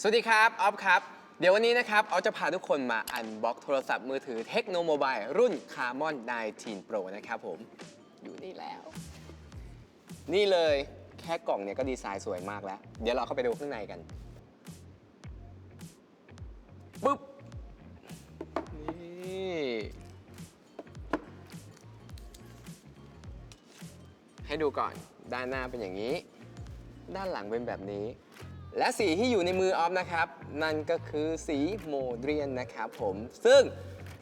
สวัสดีครับออฟครับ เดี๋ยววันนี้นะครับออฟจะพาทุกคนมาอันบ็อกโทรศัพท์มือถือเทคโนโมบายรุ่น Camon 19 Pro นะครับผม อยู่นี่แล้ว นี่เลยแค่กล่องเนี่ยก็ดีไซน์สวยมากแล้ว เดี๋ยวเราเข้าไปดูข้างในกันปุ๊บ นี่ ให้ดูก่อนด้านหน้าเป็นอย่างนี้ ด้านหลังเป็นแบบนี้ และสีที่อยู่ในมือออฟนะครับ นั่นก็คือสีโมเดรียนนะครับผม ซึ่ง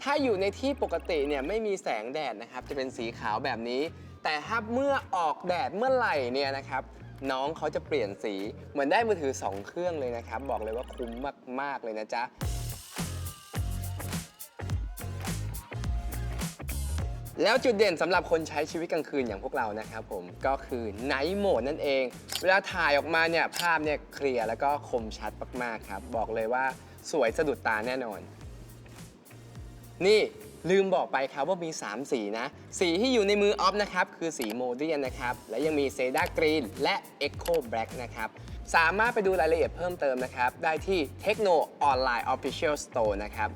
ถ้าอยู่ในที่ปกติเนี่ยไม่มีแสงแดดนะครับ จะเป็นสีขาวแบบนี้ แต่ถ้าเมื่อออกแดดเมื่อไหร่เนี่ยนะครับ น้องเขาจะเปลี่ยนสีเหมือนได้มือถือ 2 เครื่องเลยนะครับ บอกเลยว่าคุ้มมาก ๆ เลยนะจ๊ะ แล้วจุดเด่นสำหรับคนใช้ชีวิตกลางคืนอย่างพวกเรานะครับผมก็คือ Night Mode นั่นเอง เวลาถ่ายออกมาเนี่ยภาพเนี่ยเคลียร์แล้วก็คมชัดมากๆครับ บอกเลยว่าสวยสะดุดตาแน่นอน นี่ลืมบอกไปครับว่ามี 3 สีนะ สีที่อยู่ในมือออฟนะครับ คือสีโมเดียนนะครับ และยังมีเซดากรีนและ Echo Black นะครับ สามารถไปดูรายละเอียดเพิ่มเติมนะครับ ได้ที่ Techno Online Official Store นะครับ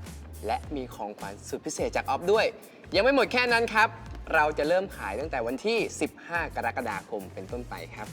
และมีของขวัญสุดพิเศษจากออฟด้วย ยังไม่หมดแค่นั้นครับ เราจะเริ่มขายตั้งแต่วันที่ 15 กรกฎาคมเป็นต้นไปครับ